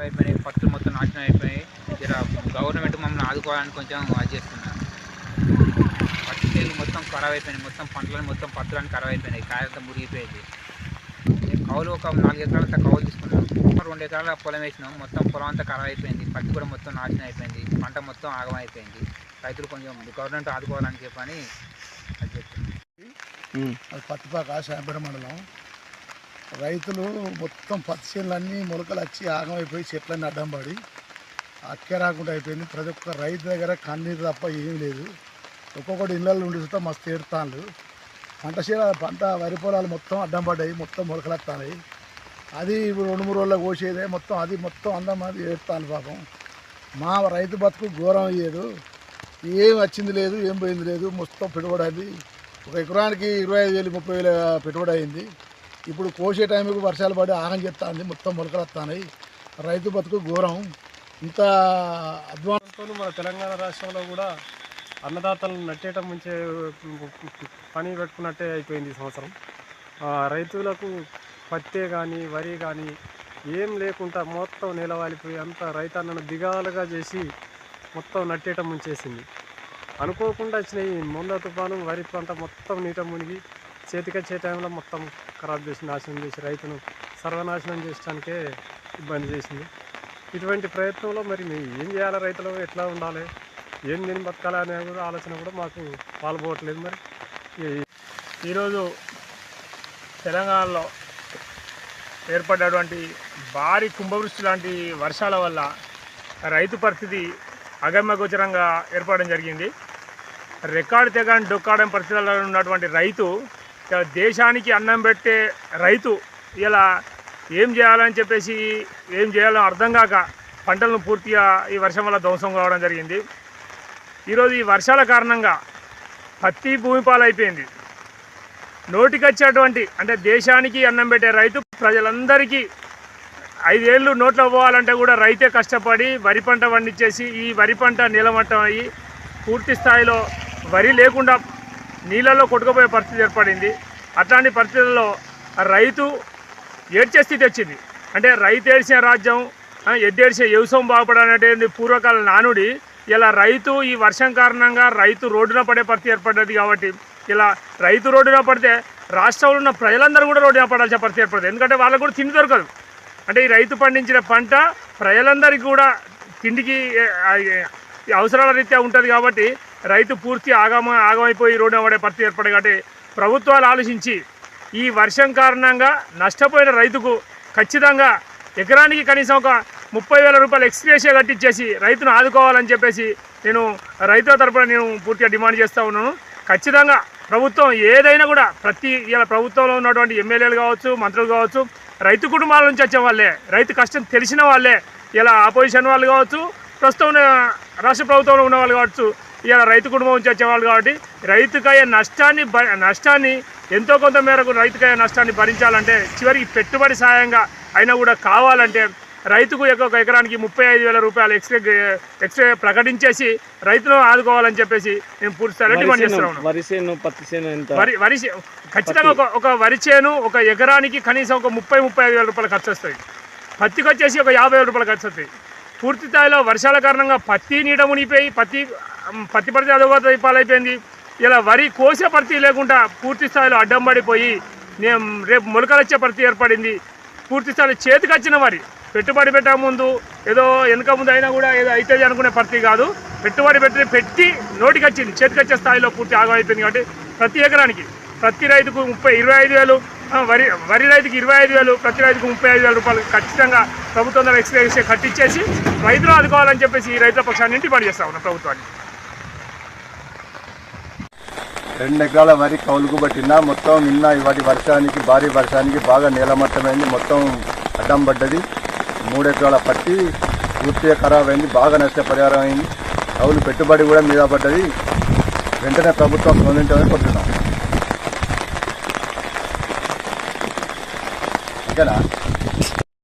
ఖరాబ్ అయిపోయినాయి పత్తులు మొత్తం నాశనం అయిపోయాయి ఇలా గవర్నమెంట్ మమ్మల్ని ఆదుకోవాలని కొంచెం అది చేస్తున్నారు. పత్తి చేలు మొత్తం ఖరాబ్ అయిపోయినాయి మొత్తం పంటలను మొత్తం పత్తులని ఖరాబ్ అయిపోయినాయి కాయంతా మురిగిపోయింది. కౌలు ఒక నాలుగు ఎకరాలంతా కౌలు తీసుకున్నాం రెండు ఎకరాల పొలం వేసినాం మొత్తం పొలం అంతా ఖరాబ్ అయిపోయింది పత్తి కూడా మొత్తం నాశనం అయిపోయింది పంట మొత్తం ఆగం అయిపోయింది. రైతులు కొంచెం గవర్నమెంట్ ఆదుకోవాలని చెప్పని అది చెప్తున్నాం అది పత్తిపాక శాంపేట మండలం. రైతులు మొత్తం పత్తి చేనులన్నీ మొలకలు వచ్చి ఆగమైపోయి చెట్లన్నీ అడ్డం పడి అక్కే రాకుండా అయిపోయింది. ప్రతి ఒక్క రైతు దగ్గర కన్నీరు తప్ప ఏమీ లేదు. ఒక్కొక్కటి ఇళ్ళల్లో ఉండి చూస్తే మస్తు ఏడుతాళ్ళు పంట చేల పంట వరి పొలాలు మొత్తం అడ్డం పడ్డాయి మొత్తం మొలకలు వస్తున్నాయి అది ఇప్పుడు రెండు మూడు రోజుల్లో కోసేదే మొత్తం అది మొత్తం అందం అది ఏడుతాను పాపం. మా రైతు బతుకు ఘోరం అయ్యేదు. ఏం వచ్చింది లేదు ఏం పోయింది లేదు మొత్తం పెట్టుబడి అది ఒక ఎకరానికి ఇరవై ఐదు వేలు ముప్పై వేల పెట్టుబడి అయింది. ఇప్పుడు కోసే టైంకి వర్షాలు పడి ఆగం చెప్తాంది మొత్తం మొలకలు వస్తున్నాయి. రైతు బతుకు ఘోరం. ఇంత అధ్వానంతో మన తెలంగాణ రాష్ట్రంలో కూడా అన్నదాతలను నట్టేయటం మంచి పని పెట్టుకున్నట్టే అయిపోయింది ఈ సంవత్సరం. రైతులకు పత్తే కానీ వరి కానీ ఏం లేకుండా మొత్తం నిలవాలిపోయి అంతా రైతన్నను దిగాలుగా చేసి మొత్తం నట్టేయటం ముంచేసింది. అనుకోకుండా వచ్చినాయి ఈ తుఫాను వరి పంట మొత్తం నీట మునిగి చేతికొచ్చే టైంలో మొత్తం ఖరాబ్ చేసి నాశనం చేసి రైతును సర్వనాశనం చేయడానికే ఇబ్బంది చేసింది. ఇటువంటి ప్రయత్నంలో మరి మేము ఏం చేయాలి? రైతులు ఎట్లా ఉండాలి? ఏం దీన్ని బతకాలి అనే కూడా ఆలోచన కూడా మాకు పాల్పోవట్లేదు మరి. ఈరోజు తెలంగాణలో ఏర్పడ్డటువంటి భారీ కుంభవృష్టి లాంటి వర్షాల వల్ల రైతు పరిస్థితి అగమ్యగోచరంగా ఏర్పడడం జరిగింది. రికార్డు తెగని డొక్కాడని పరిస్థితుల్లో ఉన్నటువంటి రైతు దేశానికి అన్నం పెట్టే రైతు ఇలా ఏం చేయాలని చెప్పేసి ఏం చేయాలో అర్థం కాక పంటలను పూర్తిగా ఈ వర్షం వల్ల ధ్వంసం కావడం జరిగింది. ఈరోజు ఈ వర్షాల కారణంగా పత్తి భూమి పాలైపోయింది. నోటికొచ్చేటువంటి అంటే దేశానికి అన్నం పెట్టే రైతు ప్రజలందరికీ ఐదేళ్ళు నోట్లో పోవాలంటే కూడా రైతే కష్టపడి వరి పంట పండించేసి ఈ వరి పంట నీలమట్టం అయ్యి పూర్తి స్థాయిలో వరి లేకుండా నీళ్ళలో కొట్టుకుపోయే పరిస్థితి ఏర్పడింది. అట్లాంటి పరిస్థితుల్లో రైతు ఏడ్చే స్థితి వచ్చింది. అంటే రైతు ఏడ్చిన రాజ్యం ఆ, వ్యవసాయం బాగుపడనేటువంటి పూర్వకాల నానుడి ఇలా రైతు ఈ వర్షం కారణంగా రైతు రోడ్డున పడే పరిస్థితి ఏర్పడ్డది కాబట్టి ఇలా రైతు రోడ్డున పడితే రాష్ట్రంలో ఉన్న ప్రజలందరూ కూడా రోడ్డున పడాల్సిన పరిస్థితి ఏర్పడుతుంది. ఎందుకంటే వాళ్ళకు కూడా తిండి దొరకదు. అంటే ఈ రైతు పండించిన పంట ప్రజలందరికీ కూడా తిండికి అవసరాల రీత్యా ఉంటుంది కాబట్టి రైతు పూర్తి ఆగమ ఆగమైపోయి రోడ్డు పడే పరిస్థితి ఏర్పడే కాబట్టి ప్రభుత్వాలు ఆలోచించి ఈ వర్షం కారణంగా నష్టపోయిన రైతుకు ఖచ్చితంగా ఎకరానికి కనీసం ఒక ముప్పై వేల రూపాయలు ఎక్స్గ్రేషియా కట్టించేసి రైతును ఆదుకోవాలని చెప్పేసి నేను రైతుల తరపున నేను పూర్తిగా డిమాండ్ చేస్తూ ఉన్నాను. ఖచ్చితంగా ప్రభుత్వం ఏదైనా కూడా ప్రతి ఇలా ప్రభుత్వంలో ఉన్నటువంటి ఎమ్మెల్యేలు కావచ్చు మంత్రులు కావచ్చు రైతు కుటుంబాల నుంచి వచ్చే వాళ్ళే రైతు కష్టం తెలిసిన వాళ్ళే ఇలా ఆపోజిషన్ వాళ్ళు కావచ్చు ప్రస్తుతం రాష్ట్ర ప్రభుత్వంలో ఉన్న వాళ్ళు కావచ్చు ఇలా రైతు కుటుంబం నుంచి వచ్చేవాళ్ళు కాబట్టి రైతుకయ్యే నష్టాన్ని భ- నష్టాన్ని ఎంతో కొంత మేరకు రైతుకయ్యే నష్టాన్ని భరించాలంటే చివరికి పెట్టుబడి సాయంగా అయినా కూడా కావాలంటే రైతుకు ఒక ఎకరానికి ముప్పై ఐదు వేల రూపాయలు ఎక్స్రే ఎక్స్రే ప్రకటించేసి రైతును ఆదుకోవాలని చెప్పేసి నేను పూర్తి డిమాండ్ చేస్తున్నాను వరి చేను పత్తి చేను వరి వరి ఖచ్చితంగా ఒక ఒక వరి చేను ఒక ఎకరానికి కనీసం ఒక ముప్పై ముప్పై ఐదు వేల రూపాయలు ఖర్చు వస్తుంది పత్తికి వచ్చేసి ఒక యాభై వేల రూపాయలు ఖర్చు వస్తుంది పూర్తి స్థాయిలో వర్షాల కారణంగా పత్తి నీట మునిగిపోయి పత్తి పత్తి పరిస్థితి అదోగత పాలైపోయింది. ఇలా వరి కోసే పరిస్థితి లేకుండా పూర్తి స్థాయిలో అడ్డం పడిపోయి నేను రేపు మొలకలు వచ్చే పరిస్థితి ఏర్పడింది. పూర్తి స్థాయిలో చేతికి వచ్చిన వరి పెట్టుబడి పెట్టక ముందు ఏదో వెనక ముందు అయినా కూడా ఏదో అవుతుంది అనుకునే పరిస్థితి కాదు. పెట్టుబడి పెట్టి పెట్టి నోటికి వచ్చింది. చేతికి వచ్చే స్థాయిలో పూర్తి ఆగం అయిపోయింది కాబట్టి ప్రతి ఎకరానికి ప్రతి రైతుకు ముప్పై ఇరవై ఐదు వేలు వరి వరి రైతుకి ఇరవై ఐదు వేలు ప్రతి రైతుకు ముప్పై ఐదు వేల రూపాయలు ఖచ్చితంగా ప్రభుత్వం ద్వారా ఎక్స్ప్రెస్ కట్టించేసి రైతులు ఆదుకోవాలని చెప్పేసి ఈ రైతుల పక్షాన్ని ఇంటి చేస్తా ఉన్నాం ప్రభుత్వాన్ని. రెండు ఎకరాల వరి కౌలుకు పట్టినా మొత్తం నిన్న ఇవాటి వర్షానికి భారీ వర్షానికి బాగా నీలమట్టమైంది. మొత్తం అడ్డం పడ్డది. మూడు ఎకరాల పట్టి పూర్తిగా ఖరాబ్ అయింది. బాగా నష్టపరిహారం అయింది. కౌలు పెట్టుబడి కూడా మీద పడ్డది. వెంటనే ప్రభుత్వం స్పందించమని కోరుతున్నాం ఓకేనా?